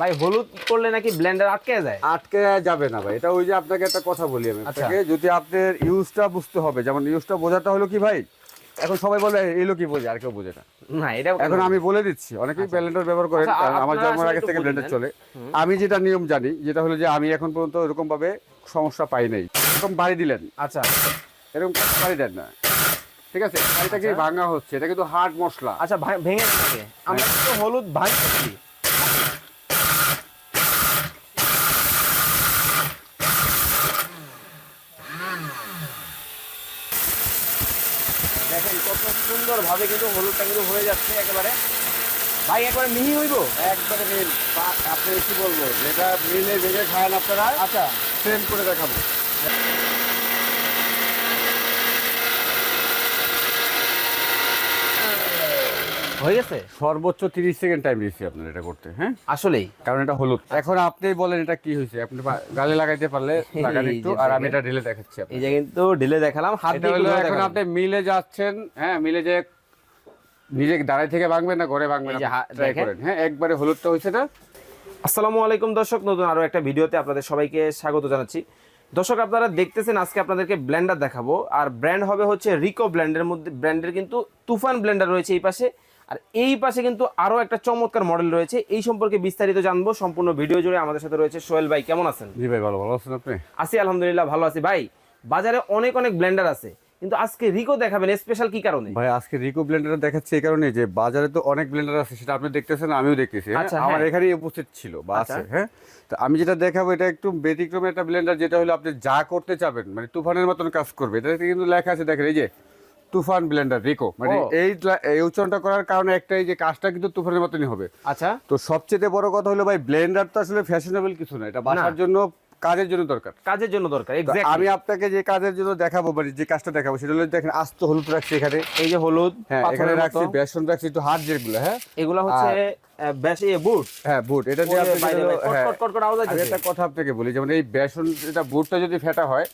ভাই হলুদ করলে নাকি ব্লেন্ডার আটকে যায়? আটকে যাবে না ভাই। এটা ওই যে আপনাকে একটা কথা বলি আমি আচ্ছা। আপনাকে। যদি আপনার ইউজটা বুঝতে হবে যেমন ইউজটা বোঝাটা হলো কি ভাই? এখন সবাই বলে এলো কি বোঝে আর কেউ বোঝে না। না এটা এখন আমি বলে দিচ্ছি। অনেকেই ব্লেন্ডার ব্যবহার করেন আচ্ছা, আমার জন্মের আগে থেকে ব্লেন্ডার চলে। আমি যেটা নিয়ম জানি যেটা হলো যে আমি এখন পর্যন্ত এরকম ভাবে সমস্যা পাই নাই। এরকম বাড়ি দিলেন। আচ্ছা। এরকম বাড়ি দেন না। ঠিক আছে? বাড়িটা কি ভাঙা হচ্ছে? এটা কিন্তু হার্ড মশলা। আচ্ছা ভেঙে যাচ্ছে আমরা তো হলুদ ভাঙছি দেখেন কত সুন্দর ভাবে কিন্তু হলুদটা কিন্তু হয়ে যাচ্ছে একেবারে। ভাই একবারে মিহি হইব? একবারে মিল আপনি কি বলব? যেটা মিলে ভেঙে খান আপনারা আচ্ছা। সেম করে দেখাবো। হয়ে গেছে? সর্বোচ্চ তিরিশ সেকেন্ড টাইম দিচ্ছি আপনার এটা করতে হ্যাঁ? আসলেই? কারণ এটা হলুদ। এখন আপনি বলেন এটা কি হয়েছে? আপনি গালে লাগাইতে পারলে লাগান একটু আর আমি এটা ঢেলে দেখাচ্ছি আপনাকে। এই যে কিন্তু ঢিলে দেখালাম হাত দিয়ে এখন আপনি মিলে যাচ্ছেন হ্যাঁ মিলে যে নিজে দাঁড়াই থেকে ভাঙবেন না ঘরে ভাঙবেন ট্রাই করেন হ্যাঁ একবারে হলুদটা হয়েছে না আসসালামু আলাইকুম দর্শক নতুন আরও একটা ভিডিওতে আপনাদের সবাইকে স্বাগত জানাচ্ছি। দর্শক আপনারা দেখতেছেন আজকে আপনাদেরকে ব্ল্যান্ডার দেখাবো আর ব্র্যান্ড হবে হচ্ছে রিকো ব্র্যান্ডের মধ্যে ব্র্যান্ডের কিন্তু তুফান ব্ল্যান্ডার রয়েছে এই পাশে। আর এই পাশে কিন্তু আরও একটা চমৎকার মডেল রয়েছে। এই সম্পর্কে বিস্তারিত জানব। সম্পূর্ণ ভিডিও জুড়ে আমাদের সাথে রয়েছে সোহেল ভাই। কেমন আছেন? জি ভাই ভালো। ভালো আছেন আপনি? আছি আলহামদুলিল্লাহ ভালো আছি। ভাই বাজারে অনেক অনেক ব্লেন্ডার আছে। কিন্তু আজকে রিকো দেখাবেন স্পেশাল কি কারণে? ভাই আজকে রিকো ব্লেন্ডার দেখাচ্ছি এই কারণে যে বাজারে তো অনেক ব্লেন্ডার আছে সেটা আপনি দেখতেছেন আমিও দেখতেছি হ্যাঁ? আচ্ছা, আমার হ্যাঁ। এখানেই উপস্থিত ছিল বা আচ্ছা। আছে হ্যাঁ? তো আমি যেটা দেখাবো এটা একটু ব্যতিক্রমে একটা ব্লেন্ডার যেটা হলো আপনি যা করতে চাবেন মানে তুফানের মতন কাজ করবে এটা কিন্তু লেখা আছে দেখেন এই যে তুফান ব্লেন্ডার রিকো। মানে এই এই উচ্চারণটা করার কারণে একটাই যে কাজটা কিন্তু তুফানের মতনই হবে। আচ্ছা। তো সবচেয়ে বড় কথা হলো ভাই ব্লেন্ডার তো আসলে ফ্যাশনেবল কিছু না এটা বাসার জন্য কাজের জন্য দরকার। কাজের জন্য দরকার আমি আপনাকে যে কাজের জন্য দেখাবো মানে যে কাজটা দেখাবো সেটা হলো দেখেন আস্ত হলুদ রাখছি এখানে। এই যে হলুদ হ্যাঁ এখানে রাখছি বেসন রাখছি একটু হার্ড যেগুলো হ্যাঁ। এগুলা হচ্ছে বুট। হ্যাঁ এটা আপনি একটা কথা আপনাকে বলি যেমন এই বেসন এটা বুটটা যদি ফেটা হয়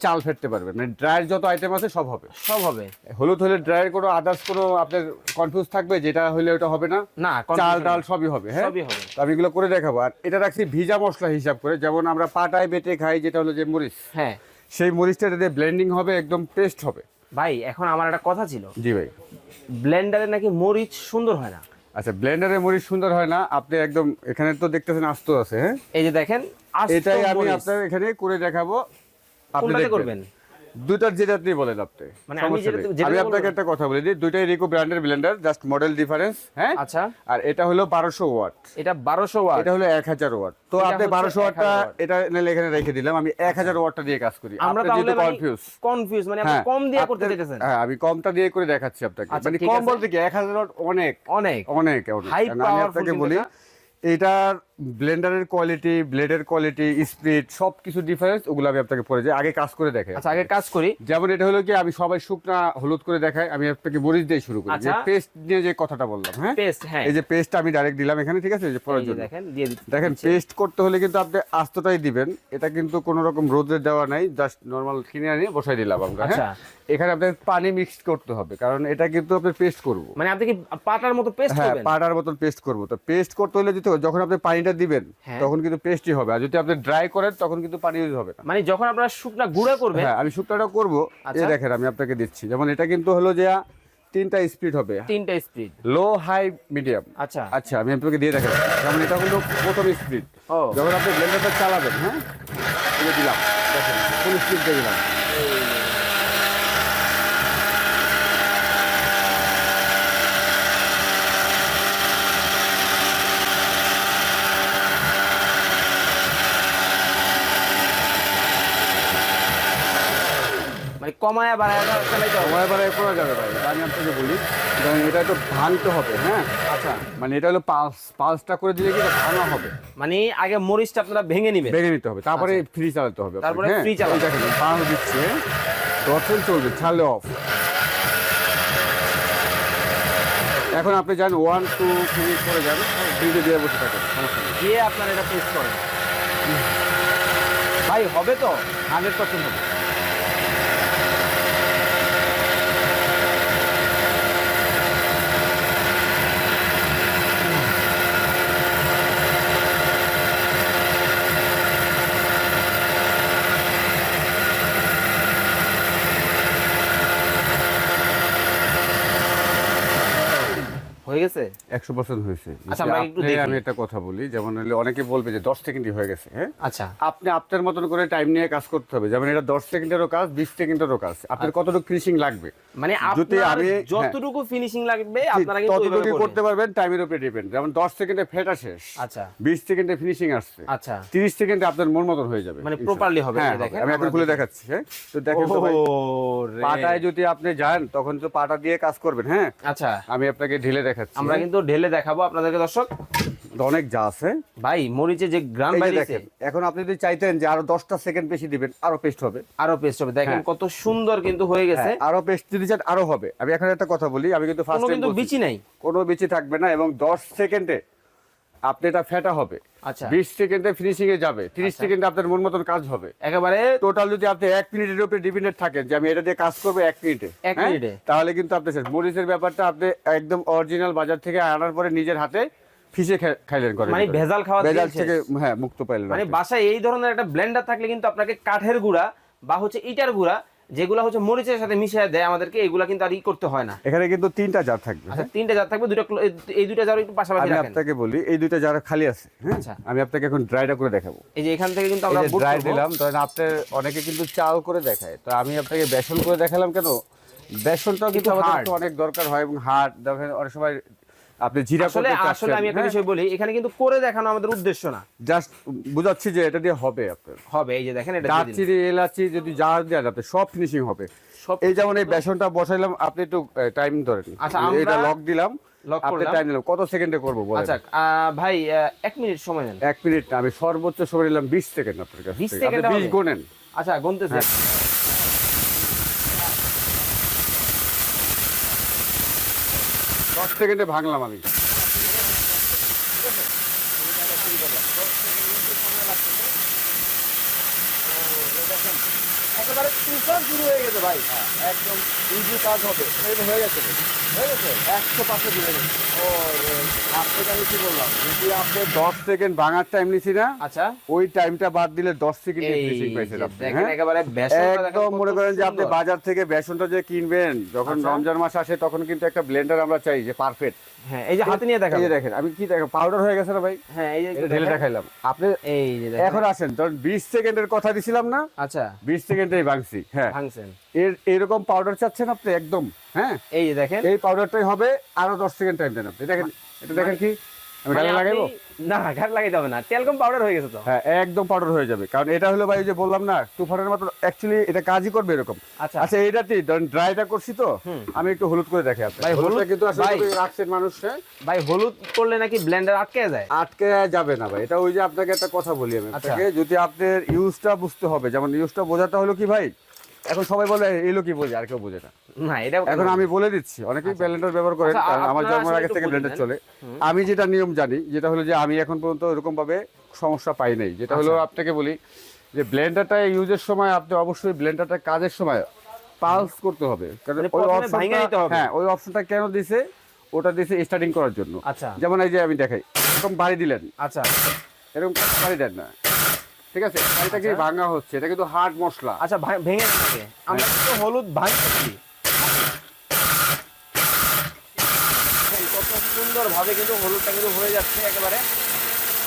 চাল ফেটতে পারবে। মানে ড্রায়ের যত আইটেম আছে সব হবে। সব হবে। হলুদ হলে ড্রায়ের কোনো আদার্স কোনো আপনার কনফিউজ থাকবে যেটা হলে ওটা হবে না। না চাল ডাল। সবই হবে হ্যাঁ? সবই হবে। তো আমি এগুলো করে দেখাবো। আর এটা রাখছি ভিজা মশলা হিসাব করে। যেমন আমরা পাটায় বেটে খাই যেটা হলো যে মরিচ। হ্যাঁ। সেই মরিচটা দিয়ে ব্লেন্ডিং হবে একদম পেস্ট হবে। ভাই এখন আমার একটা কথা ছিল। জি ভাই। ব্লেন্ডারে নাকি মরিচ সুন্দর হয় না? আচ্ছা ব্লেন্ডারে মরিচ সুন্দর হয় না। আপনি একদম এখানে তো দেখতেছেন আস্ত আছে হ্যাঁ? এই যে দেখেন আস্ত এটাই আমি। আপনার এখানে করে দেখাবো। আপনি করবেন? যেটা আপনি বলেন আপনি। মানে আমি আপনাকে একটা কথা বলে দিই দুইটাই রিকো ব্র্যান্ডের ব্লেন্ডার জাস্ট মডেল ডিফারেন্স হ্যাঁ? আচ্ছা। আর এটা হলো বারোশো ওয়াট। এটা বারোশো ওয়াট। এটা হলো এক হাজার ওয়াট। তো আপনি বারোশো ওয়াটটা এটা এখানে রেখে দিলাম। আমি এক হাজার ওয়াটটা দিয়ে কাজ করি। আমরা যেহেতু কনফিউজ কনফিউজ মানে আপনি কম দিয়ে করতে চাইতেছেন। হ্যাঁ আমি কমটা দিয়ে করে দেখাচ্ছি আপনাকে। আচ্ছা, মানে কম বলতে কি এক হাজার ওয়াট অনেক। অনেক। অনেক অনেক। আমি আপনাকে বলি এটার ব্লেন্ডারের কোয়ালিটি ব্লেডের কোয়ালিটি স্পিড সব কিছু ডিফারেন্স ওগুলো আমি আপনাকে পরে যাই আগে কাজ করে দেখে আচ্ছা আগে কাজ করি। যেমন এটা হলো কি আমি সবাই শুকনা হলুদ করে দেখাই আমি আপনাকে মরিচ দিয়ে শুরু করি। যে আচ্ছা। পেস্ট নিয়ে যে কথাটা বললাম হ্যাঁ? পেস্ট হ্যাঁ। এই যে পেস্ট আমি ডাইরেক্ট দিলাম এখানে ঠিক আছে? যে পরের জন্য। দেখেন দিয়ে দেখেন পেস্ট করতে হলে কিন্তু আপনি আস্তটাই দিবেন। এটা কিন্তু কোনো রকম রোদে দেওয়া নাই জাস্ট নর্মাল কিনে আনিয়ে বসাই দিলাম আমরা আচ্ছা। হ্যাঁ এখানে আপনার পানি মিক্স করতে হবে কারণ এটা কিন্তু আপনি পেস্ট করব। মানে আপনি কি পাটার মতো পেস্ট হ্যাঁ পাটার মতন পেস্ট করব। তো পেস্ট করতে হলে যখন আপনি পানিটা দিবেন হ্যাঁ। তখন কিন্তু পেস্টই হবে। আর যদি আপনি ড্রাই করেন তখন কিন্তু পানি ইউজ হবে না। মানে যখন আপনারা শুকনা গুঁড়া করবেন হ্যাঁ আমি শুকনাটা করব। আচ্ছা। এই দেখেন আমি আপনাকে দিচ্ছি। যেমন এটা কিন্তু হলো যে তিনটা স্পিড হবে। তিনটা স্পিড লো হাই মিডিয়াম আচ্ছা। আচ্ছা আমি আপনাকে দিয়ে দেখাবো যেমন এটা হলো প্রথম স্পিড। যখন আপনি ব্লেন্ডারটা চালাবেন হ্যাঁ? দিলাম। দেখেন ফুল স্পিড দিলাম? মানে কমায়া বাড়ায় বাড়ায় করা যাবে ভাই আমি আপনাকে বলি। এটা ভাঙতে হবে হ্যাঁ? আচ্ছা। মানে এটা হলো পালস পালসটা করে দিলে কি এটা ভাঙা হবে। মানে আগে মরিচটা আপনারা ভেঙে নেবেন। ভেঙে নিতে হবে তারপরে ফ্রি চালাতে হবে আচ্ছা। তারপরে হ্যাঁ? চালাতে দেখেন বানানো দিচ্ছে চলবে ছাড়লে অফ এখন আপনি যান ওয়ান টু থ্রি করে যান ফ্রিতে দিয়ে বসে থাকেন দিয়ে আপনারা এটা পেস্ট করেন। ভাই হবে তো? হান্ড্রেড পার্সেন্ট হবে। গেছে? একশো পার্সেন্ট হয়েছে। আচ্ছা, আমরা একটু আপনি- দেখি। আমি একটা কথা বলি যেমন অনেকে বলবে যে দশ সেকেন্ডই হয়ে গেছে হ্যাঁ? আচ্ছা। আপনি আপনার মতন করে টাইম নিয়ে কাজ করতে হবে। যেমন এটা দশ সেকেন্ডেরও কাজ বিশ সেকেন্ডেরও কাজ। আপনার কতটুকু ফিনিশিং লাগবে? মানে আমি- হ্যাঁ। যতটুকু ফিনিশিং লাগবে আপনারা কিন্তু ততটুকু করতে পারবেন টাইমের উপরে ডিপেন্ড যেমন দশ সেকেন্ডে ফেটা শেষ আচ্ছা। বিশ সেকেন্ডে ফিনিশিং আসছে আচ্ছা। তিরিশ সেকেন্ডে আপনার মন মতন হয়ে যাবে মানে হবে, হ্যাঁ দেখেন, আমি এখন খুলে দেখাচ্ছি হ্যাঁ? তো দেখেন। পাটায় যদি আপনি যান তখন তো পাটা দিয়ে কাজ করবেন হ্যাঁ? আচ্ছা। আমি আপনাকে ঢেলে দেখাচ্ছি। আমরা কিন্তু ঢেলে দেখাবো আপনাদেরকে দর্শক। অনেক যা আছে। ভাই মরিচে যে গ্রাম এই দেখেন এখন আপনি যদি চাইতেন যে আরও দশটা সেকেন্ড বেশি দিবেন আরও পেস্ট হবে। আরও পেস্ট হবে। দেখেন হ্যাঁ। কত সুন্দর কিন্তু হয়ে গেছে। হ্যাঁ, আরও পেস্ট যদি চান আরও হবে। আমি এখন একটা কথা বলি আমি কিন্তু ফার্স্ট কিন্তু বিচি নাই। কোনো বিচি থাকবে না এবং দশ সেকেন্ডে আপনি এটা ফেটা হবে। আচ্ছা। বিশ সেকেন্ডে ফিনিশিং এ যাবে। তিরিশ সেকেন্ডে আপনার মন মতন কাজ হবে। একেবারে টোটাল যদি আপনি এক মিনিটের উপরে ডিপেন্ডেড থাকেন যে আমি এটা দিয়ে কাজ করব এক মিনিটে এক হ্যাঁ? মিনিটে। তাহলে কিন্তু আপনি শেষ মরিচের ব্যাপারটা আপনি একদম অরিজিনাল বাজার থেকে আনার পরে নিজের হাতে ফিসে খাইলেন করে মানে ভেজাল খাওয়া ভেজাল থেকে হ্যাঁ মুক্ত পাইলেন মানে বাসায় এই ধরনের একটা ব্লেন্ডার থাকলে কিন্তু আপনাকে কাঠের গুঁড়া বা হচ্ছে ইটার গুঁড়া যেগুলো হচ্ছে মরিচের সাথে মিশিয়ে দেয় আমাদেরকে এগুলা কিন্তু আর ই করতে হয় না। এখানে কিন্তু তিনটা জার থাকবে। আচ্ছা তিনটা জার থাকবে দুটো এই দুইটা জার একটু পাশাপাশি রাখেন। আমি আপনাকে বলি এই দুইটা জার খালি আছে হ্যাঁ? আচ্ছা। আমি আপনাকে এখন ড্রাইটা করে দেখাবো। এই যে এখান থেকে কিন্তু আমরা ড্রাই দিলাম ধরেন আপনার অনেকে কিন্তু চাল করে দেখায়। তো আমি আপনাকে বেসন করে দেখালাম কেন? বেসনটাও কিন্তু আমাদের অনেক দরকার হয় এবং হার্ড দেখেন অনেক সময় আপনি জিরা আসলে আসলে আমি একটা বিষয় বলি এখানে কিন্তু করে দেখানো আমাদের উদ্দেশ্য না। জাস্ট বুঝাচ্ছি যে এটা দিয়ে হবে আপনার। হবে এই যে দেখেন এটা দারচিনি এলাচি যদি যা দেন আপনি সব ফিনিশিং হবে। এই যেমন এই বেসনটা বসাইলাম আপনি একটু টাইম ধরেন। আচ্ছা, এটা লক দিলাম আপনি টাইম দিলাম কত সেকেন্ডে করব বলেন। আচ্ছা ভাই এক মিনিট সময় নেন। এক মিনিট না আমি সর্বোচ্চ সময় নিলাম বিশ সেকেন্ড আপনার কাছে 20 সেকেন্ড আচ্ছা গুনতেছে হ্যাঁ। দশ সেকেন্ডে ভাঙলাম আমি। একেবারে শুরু হয়ে গেছে ভাই। একদম ইজি কাজ হবে। হয়ে হয়ে গেছে। একশো পাঁচশো দিলে ও আপনাকে আমি কি বললাম যদি আপনি দশ সেকেন্ড ভাঙার টাইম নিছি না আচ্ছা ওই টাইমটা বাদ দিলে দশ সেকেন্ড এই ফিনিশিং পাইছেন আপনি হ্যাঁ? একেবারে একদম মনে করেন যে আপনি বাজার থেকে বেসনটা যে কিনবেন যখন আচ্ছা। রমজান মাস আসে তখন কিন্তু একটা ব্লেন্ডার আমরা চাই যে পারফেক্ট হ্যাঁ এই যে হাতে নিয়ে এই দেখেন আমি কি দেখেন পাউডার হয়ে গেছে না ভাই? হ্যাঁ এই যে ঢেলে দেখাইলাম। আপনি এই যে দেখেন। এখন আসেন ধরুন বিশ সেকেন্ডের কথা দিছিলাম না আচ্ছা। বিশ সেকেন্ডেই ভাঙছি হ্যাঁ। ভাঙছেন। এর এরকম পাউডার চাচ্ছেন আপনি একদম হ্যাঁ? এই যে দেখেন। এই পাউডারটাই হবে আরও দশ সেকেন্ড টাইম দেন আপনি। দেখেন এটা দেখেন কি? আমি মানে গালে লাগাইবো? না ঘাট লাগাইতে হবে না। তেলকম পাউডার হয়ে গেছে তো। হ্যাঁ একদম পাউডার হয়ে যাবে। কারণ এটা হলো ভাই যে বললাম না তুফানের মতো অ্যাকচুয়ালি এটা কাজই করবে এরকম। আচ্ছা। আচ্ছা ড্রাইটা করছি তো আমি একটু হলুদ করে দেখে আপনি ভাই, হলুদ- কিন্তু আসলে ভাই। রাখছেন মানুষ? ভাই হলুদ করলে নাকি ব্লেন্ডার আটকে যায়? আটকে যাবে না ভাই। এটা ওই যে আপনাকে একটা কথা বলি আমি আচ্ছা। আপনাকে। যদি আপনার ইউজটা বুঝতে হবে যেমন ইউজটা বোঝাটা হলো কি ভাই? এখন সবাই বলে এলো কি বোঝে আর কেউ বোঝে না। না এটা এখন আমি বলে দিচ্ছি অনেকেই ব্লেন্ডার ব্যবহার করেন আচ্ছা, আমার জন্মের আগে থেকে বলে ব্লেন্ডার চলে। আমি যেটা নিয়ম জানি যেটা হলো যে আমি এখন পর্যন্ত এরকম ভাবে সমস্যা পাই নাই যেটা হলো আচ্ছা। আপনাকে বলি যে ব্লেন্ডারটা ইউজের সময় আপনি অবশ্যই ব্লেন্ডারটা কাজের সময় পালস করতে হবে। কারণ মানে ওই অপশনটা। হ্যাঁ ওই অপশনটা কেন দিছে ওটা দিছে স্টার্টিং করার জন্য। আচ্ছা। যেমন এই যে আমি দেখাই এরকম বাড়ি দিলেন। আচ্ছা। এরকম বাড়ি দেন না। ঠিক আছে? বাড়িটা কি ভাঙা হচ্ছে? এটা কিন্তু হার্ড মশলা। আচ্ছা ভেঙে থাকে আমরা। তো হলুদ ভাঙতেছি কত সুন্দর ভাবে কিন্তু হলুদটা কিন্তু হয়ে যাচ্ছে একেবারে।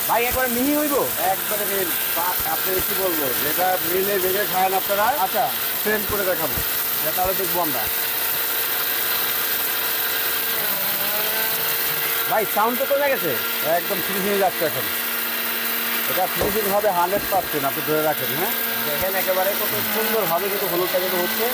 ভাই একবারে মিহি হইব? একবারে মিল আপনি কি বলব? যেটা মিলে ভেঙে খান আপনারা আচ্ছা। সেম করে দেখাবো। এটা তাহলে দেখব আমরা। ভাই সাউন্ড তো কমে গেছে। একদম ফিনিশিং যাচ্ছে এখন। এটা ফিনিশিং হবে হান্ড্রেড পার্সেন্ট আপনি ধরে রাখেন হ্যাঁ? দেখেন একেবারে কত সুন্দর ভাবে কিন্তু হলুদটা কিন্তু হচ্ছে।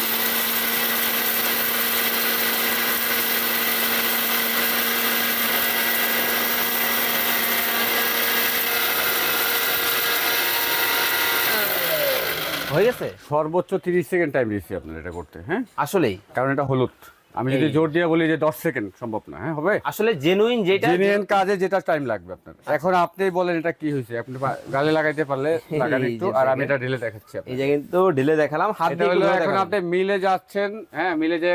হয়ে গেছে? সর্বোচ্চ তিরিশ সেকেন্ড টাইম দিচ্ছি আপনার এটা করতে হ্যাঁ? আসলেই। কারণ এটা হলুদ। আমি যদি জোর দিয়ে বলি যে দশ সেকেন্ড সম্ভব না হ্যাঁ হবে? আসলে জেনুইন যেটা জেনুইন কাজে যেটা টাইম লাগবে আপনার। এখন আপনি বলেন এটা কি হয়েছে আপনি গালে লাগাইতে পারলে লাগান একটু আর আমি এটা ঢেলে দেখাচ্ছি। এই যে কিন্তু ঢেলে দেখালাম হাত দিয়ে এখন আপনি মিলে যাচ্ছেন হ্যাঁ মিলে যে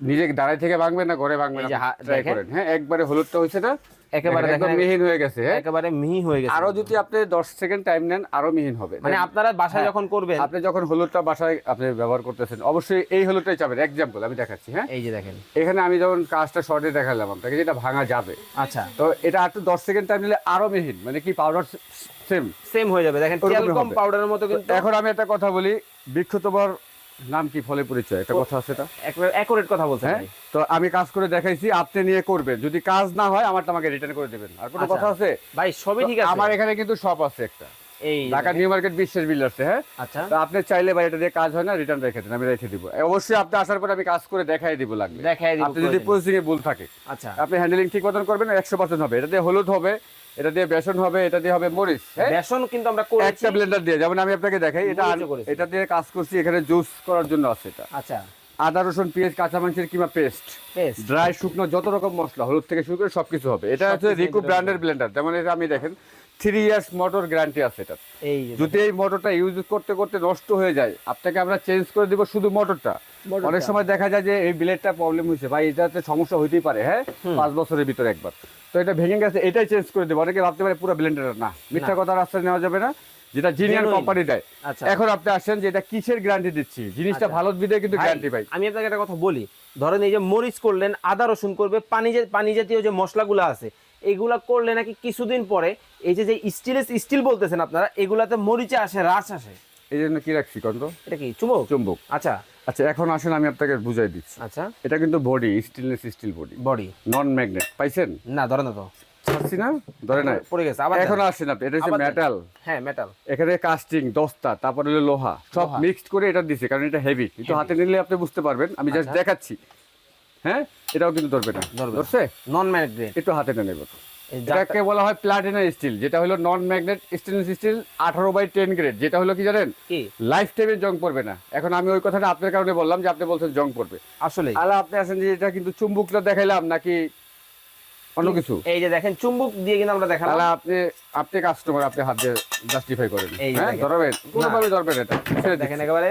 নিজে দাঁড়াই থেকে ভাঙবেন না ঘরে ভাঙবেন ট্রাই করেন। হ্যাঁ একবারে হলুদটা হয়েছে না? একেবারে একদম মিহিন হয়ে গেছে হ্যাঁ? একেবারে মিহি হয়ে গেছে। আরও যদি আপনি দশ সেকেন্ড টাইম নেন আরও মিহিন হবে। মানে আপনারা বাসায় হ্যাঁ। যখন করবেন আপনি যখন হলুদটা বাসায় আপনি ব্যবহার করতেছেন অবশ্যই এই হলুদটাই চাবেন। এক্সাম্পল আমি দেখাচ্ছি হ্যাঁ? এই যে দেখেন। এখানে আমি যখন কাজটা শর্টে দেখালাম আপনাকে যেটা ভাঙা যাবে। আচ্ছা। তো এটা আর দশ সেকেন্ড টাইম নিলে আরও মিহিন মানে কি পাউডার সেম সেম হয়ে যাবে। দেখেন হবে। পাউডারের মতো কিন্তু এখন আমি একটা কথা বলি বৃক্ষ তোমার নাম কি ফলে পরিচয়? একটা কথা আছে এটা? অ্যাকুরেট কথা বলছেন হ্যাঁ? তো আমি কাজ করে দেখাইছি আপনি নিয়ে করবেন যদি কাজ না হয় আমারটা আমাকে রিটার্ন করে দেবেন। আর কোনো আচ্ছা। কথা আছে? ভাই সবই ঠিক আছে। আমার এখানে কিন্তু সব আছে একটা। এই ঢাকা নিউ মার্কেট বিশ্বাস বিল্ডার্সে হ্যাঁ? আচ্ছা। তো আপনি চাইলে ভাই এটা দিয়ে কাজ হয় না রিটার্ন রেখে দেন আমি রেখে দিব। অবশ্যই আপনি আসার পর আমি কাজ করে দেখাই দিব লাগবে। দেখাই দিব আপনি যদি প্রসেসিং এ ভুল থাকে আচ্ছা। আপনি হ্যান্ডেলিং ঠিক মতন করবেন একশো পার্সেন্ট হবে। এটা দিয়ে হলুদ হবে এটা দিয়ে বেসন হবে এটা দিয়ে হবে মরিচ হ্যাঁ? বেসন কিন্তু আমরা করেছি। একটা ব্লেন্ডার দিয়ে যেমন আমি আপনাকে দেখাই এটা এটা দিয়ে কাজ করছি এখানে জুস করার জন্য আছে এটা। আচ্ছা। আদা রসুন পেঁয়াজ কাঁচা মাংসের কিংবা পেস্ট ড্রাই শুকনো যত রকম মশলা হলুদ থেকে শুরু করে সবকিছু হবে। এটা হচ্ছে রিকু ব্র্যান্ডের ব্লেন্ডার যেমন এটা আমি দেখেন থ্রি ইয়ার্স মোটর গ্যারান্টি আছে এটা এই যদি এই মোটরটা ইউজ করতে করতে নষ্ট হয়ে যায় আপনাকে আমরা চেঞ্জ করে দিব শুধু মোটরটা। অনেক সময় দেখা যায় যে এই ব্লেডটা প্রবলেম হয়েছে ভাই এটাতে সমস্যা হইতেই পারে হ্যাঁ? পাঁচ বছরের ভিতরে একবার। তো এটা ভেঙে গেছে এটাই চেঞ্জ করে দেবো। অনেকে ভাবতে পারে পুরো ব্লেন্ডার না। মিথ্যা কথা রাস্তায় নেওয়া যাবে না। যেটা জিনিয়ার কোম্পানি দেয়। আচ্ছা। এখন আপনি আসেন যে এটা কিসের গ্যারান্টি দিচ্ছি? জিনিসটা আচ্ছা। ভালো বিদে কিন্তু গ্যারান্টি পাই। আমি আপনাকে একটা কথা বলি। ধরেন এই যে মরিচ করলেন আদা রসুন করবে পানি যে পানি জাতীয় যে মশলাগুলো আছে এগুলা করলে নাকি কিছুদিন পরে এই যে যে স্টিলের স্টিল বলতেছেন আপনারা এগুলাতে মরিচে আসে রাস আসে। এই জন্য কি রাখছি কন্ত? এটা কি চুমো চুম্বক আচ্ছা। আচ্ছা এখন আসেন আমি আপনাকে বুঝাই দিচ্ছি। আচ্ছা। এটা কিন্তু body stainless steel body body non magnet পাইছেন? না ধরে না তো। না? ধরে পড়ে গেছে আবার এখন দেন। আসেন আপনি এটা হচ্ছে মেটাল হ্যাঁ মেটাল এখানে কাস্টিং দস্তা তারপরে হলো লোহা। সব মিক্সড করে এটা দিছে কারণ এটা হেভি কিন্তু হাতে নিলে আপনি বুঝতে পারবেন। আমি জাস্ট আচ্ছা। দেখাচ্ছি। হ্যাঁ? এটাও কিন্তু ধরবে না। ধরবে ধরছে? নন ম্যাগনেট একটু হাতে নিয়ে নেব। এটাকে বলা হয় প্লাটিনা স্টিল যেটা হলো নন ম্যাগনেট স্টেনলেস স্টিল আঠারো বাই টেন গ্রেড যেটা হলো কি জানেন? লাইফ টাইমে জং পড়বে না। এখন আমি ওই কথাটা আপনার কারণে বললাম যে আপনি বলছেন জং পড়বে। আসলে আলা আপনি আছেন যে এটা কিন্তু চুম্বকটা দেখাইলাম নাকি অন্য কিছু? এই যে দেখেন চুম্বক দিয়ে কিন্তু আমরা দেখালাম। তাহলে আপনি আপনি কাস্টমার আপনি হাত দিয়ে জাস্টিফাই করেন। হ্যাঁ। ধরবেন। কোনোভাবে ধরবেন এটা। দেখেন একেবারে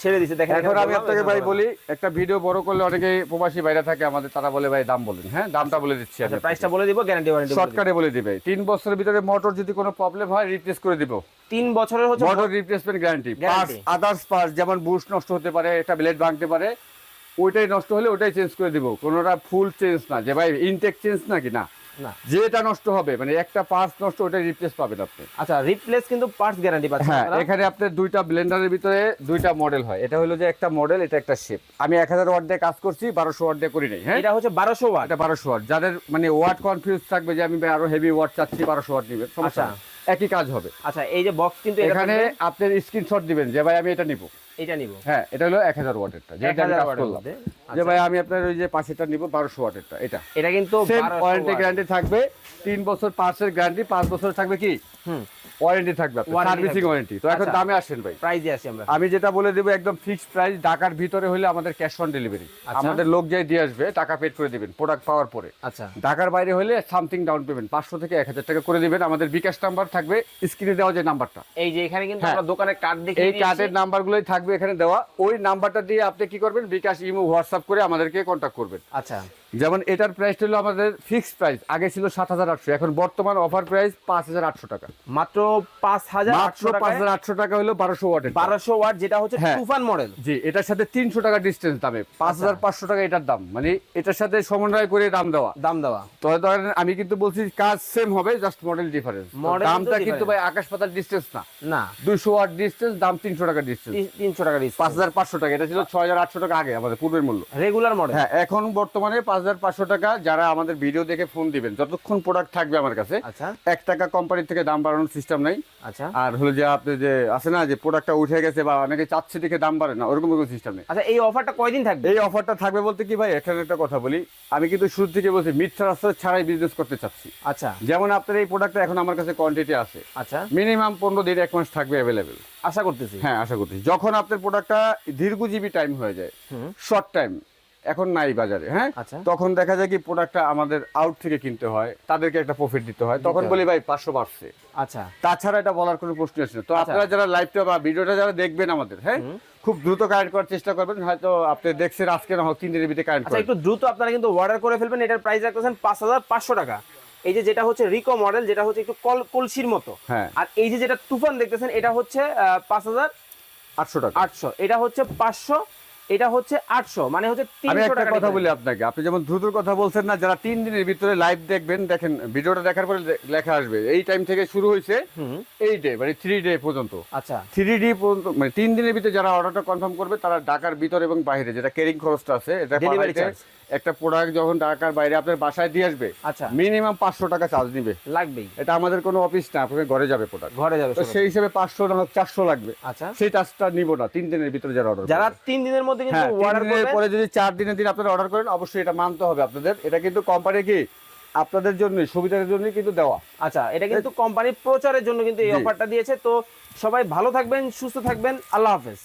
ছেড়ে দিছে দেখেন এখন আমি আপনাকে ভাই বলি একটা ভিডিও বড় করলে অনেকে প্রবাসী বাইরে থাকে আমাদের তারা বলে ভাই দাম বলেন। হ্যাঁ দামটা বলে দিচ্ছি আচ্ছা প্রাইসটা বলে দিব গ্যারান্টি ওয়ারেন্টি শর্টকাটে বলে দিবে। তিন বছরের ভিতরে মোটর যদি কোনো প্রবলেম হয় রিপ্লেস করে দিব। তিন বছরের হচ্ছে motor replacement guarantee parts others parts যেমন বুশ নষ্ট হতে পারে একটা ব্লেড ভাঙতে পারে ওইটাই নষ্ট হলে ওইটাই চেঞ্জ করে দিব। কোনোটা ফুল চেঞ্জ না। যে ভাই ইনটেক চেঞ্জ নাকি না না। যেটা নষ্ট হবে মানে একটা পার্টস নষ্ট ওটা রিপ্লেস পাবেন আপনি। আচ্ছা রিপ্লেস কিন্তু পার্টস গ্যারান্টি পাচ্ছেন হ্যাঁ এখানে আপনার দুইটা ব্লেন্ডারের ভিতরে দুইটা মডেল হয়। এটা হলো যে একটা মডেল এটা একটা শেপ আমি এক হাজার ওয়াট দিয়ে কাজ করছি বারোশো ওয়াট দিয়ে করি নাই হ্যাঁ? এটা হচ্ছে বারোশো ওয়াট এটা বারোশো ওয়াট যাদের মানে ওয়াট কনফিউজ থাকবে যে আমি আরও হেভি ওয়াট চাচ্ছি বারোশো ওয়াট নিবেন সমস্যা আচ্ছা। একই কাজ হবে। আচ্ছা এই যে বক্স কিন্তু এখানে আপনি আপনার স্ক্রিনশট দিবেন যে ভাই আমি এটা নিব। এটা নিব। হ্যাঁ এটা হলো এক হাজার ওয়াটেরটা যেটা আমি কাজ করলাম। যে আচ্ছা। ভাই আমি আপনার ওই যে পাশেটা নিব বারোশো ওয়াটেরটা এটা। এটা কিন্তু সেম 1200 ওয়ারেন্টি। গ্যারান্টি থাকবে। 3 বছর পাঁচের গ্যারান্টি 5 বছর থাকবে কি? হুম। ওয়ারেন্টি থাকবে সার্ভিসিং ওয়ারেন্টি তো এখন আচ্ছা। দামে আসেন ভাই। প্রাইজে আসি আমরা। আমি যেটা বলে দেবো একদম ফিক্সড প্রাইস ঢাকার ভিতরে হলে আমাদের ক্যাশ অন ডেলিভারি। আমাদের লোক যাই দিয়ে আসবে টাকা পেড করে দিবেন প্রোডাক্ট পাওয়ার পরে। আচ্ছা। ঢাকার বাইরে হলে সামথিং ডাউন পেমেন্ট পাঁচশো থেকে এক হাজার টাকা করে দিবেন। আমাদের বিকাশ নাম্বার থাকবে স্ক্রিনে দেওয়া যে নাম্বারটা এই যে এখানে কিন্তু হ্যাঁ। আমরা দোকানের কার্ড দেখে এই কার্ডের নাম্বারগুলোই থাকবে এখানে দেওয়া। ওই নাম্বারটা দিয়ে আপনি কি করবেন? বিকাশ ইমো হোয়াটসঅ্যাপ করে আমাদেরকে কন্ট্যাক্ট করবেন। আচ্ছা। যেমন এটার প্রাইস হলো আমাদের ফিক্সড প্রাইস আগে ছিল সাত হাজার আটশো এখন বর্তমান অফার প্রাইস পাঁচ হাজার আটশো টাকা। মাত্র পাঁচ হাজার মাত্র পাঁচ হাজার আটশো টাকা হলো বারোশো ওয়াটের বারোশো ওয়াট যেটা হচ্ছে হ্যাঁ। তুফান মডেল জি এটার সাথে তিনশো টাকা ডিস্টেন্স দামে পাঁচ হাজার পাঁচশো টাকা এটার দাম। মানে এটার সাথে সমন্বয় করে দাম দেওয়া। দাম দেওয়া। তো ধরেন আমি কিন্তু বলছি কাজ সেম হবে জাস্ট মডেল ডিফারেন্স দামটা কিন্তু ভাই আকাশ পাতাল ডিস্টেন্স না। না। দুশো ওয়াট ডিস্টেন্স দাম তিনশো টাকা ডিস্টেন্স তিনশো টাকা পাঁচ হাজার পাঁচশো টাকা এটা ছিল ছয় হাজার আটশো টাকা আগে আমাদের পূর্বের মূল্য। রেগুলার মডেল হ্যাঁ এখন বর্তমানে পাঁচ হাজার পাঁচশো টাকা যারা আমাদের ভিডিও দেখে ফোন দিবেন। যতক্ষণ প্রোডাক্ট থাকবে আমার কাছে আচ্ছা। এক টাকা কোম্পানি থেকে দাম বাড়ানোর সিস্টেম নাই। আচ্ছা। আর হলো যে আপনি যে আছে না যে প্রোডাক্টটা উঠে গেছে বা অনেকে চাচ্ছে দেখে দাম বাড়ে না ওরকম কোনো সিস্টেম নেই। আচ্ছা এই অফারটা কয়দিন থাকবে? এই অফারটা থাকবে বলতে কি ভাই এখানে একটা কথা বলি। আমি কিন্তু শুরু থেকে বলছি মিথ্যা রাস্তা ছাড়াই বিজনেস করতে চাচ্ছি। আচ্ছা। যেমন আপনার এই প্রোডাক্টটা এখন আমার কাছে কোয়ান্টিটি আছে। আচ্ছা। মিনিমাম পনেরো দিন এক মাস থাকবে অ্যাভেলেবেল আশা করতেছি। হ্যাঁ আশা করতেছি। যখন আপনার প্রোডাক্টটা দীর্ঘজীবী টাইম হয়ে যায় শর্ট টাইম এখন নাই বাজারে হ্যাঁ? আচ্ছা। তখন দেখা যায় কি প্রোডাক্টটা আমাদের আউট থেকে কিনতে হয় তাদেরকে একটা প্রফিট দিতে হয়। তখন বলি ভাই পাঁচশো বাড়ছে। আচ্ছা। তাছাড়া এটা বলার কোনো প্রশ্ন না। তো আচ্ছা। আপনারা যারা লাইভটা বা ভিডিওটা যারা দেখবেন আমাদের হ্যাঁ খুব দ্রুত কারেন্ট করার চেষ্টা করবেন। হয়তো আপনি দেখছেন আজকে না হোক তিন দিনের ভিতরে কারেন্ট আচ্ছা একটু দ্রুত আপনারা কিন্তু অর্ডার করে ফেলবেন। এটার প্রাইস রাখতেছেন পাঁচ হাজার পাঁচশো টাকা। এই যে যেটা হচ্ছে রিকো মডেল যেটা হচ্ছে একটু কল কলসির মতো। হ্যাঁ। আর এই যে যেটা তুফান দেখতেছেন এটা হচ্ছে পাঁচ হাজার আটশো টাকা। আটশো। এটা হচ্ছে পাঁচশো এটা হচ্ছে আটশো মানে হচ্ছে আমি একটা কথা বলি আপনাকে আপনি যেমন দ্রুতর কথা বলছেন না যারা তিন দিনের ভিতরে লাইভ দেখবেন দেখেন ভিডিওটা দেখার পরে লেখা আসবে। এই টাইম থেকে শুরু হয়েছে এই ডে মানে থ্রি ডে পর্যন্ত। আচ্ছা। থ্রি ডে পর্যন্ত মানে তিন দিনের ভিতরে যারা অর্ডারটা কনফার্ম করবে তারা ঢাকার ভিতরে এবং বাইরে যেটা ক্যারিং খরচটা আছে এটা। একটা প্রোডাক্ট যখন ঢাকার বাইরে আপনার বাসায় দিয়ে আসবে আচ্ছা। মিনিমাম পাঁচশো টাকা চার্জ নিবে। লাগবেই। এটা আমাদের কোনো অফিস না আপনার ঘরে যাবে প্রোডাক্ট ঘরে যাবে তো সেই হিসেবে পাঁচশো না চারশো লাগবে। আচ্ছা। সেই চার্জটা নিব না তিন দিনের ভিতরে যারা অর্ডার যারা তিন দিনের মধ্যে কিন্তু হ্যাঁ অর্ডার দিনের পরে যদি চার দিনের দিন আপনারা অর্ডার করেন অবশ্যই এটা মানতে হবে আপনাদের। এটা কিন্তু কোম্পানি কি? আপনাদের জন্য সুবিধার জন্য কিন্তু দেওয়া। আচ্ছা এটা কিন্তু কোম্পানির প্রচারের জন্য কিন্তু এই অফারটা দিয়েছে। তো সবাই ভালো থাকবেন সুস্থ থাকবেন। আল্লাহ হাফেজ।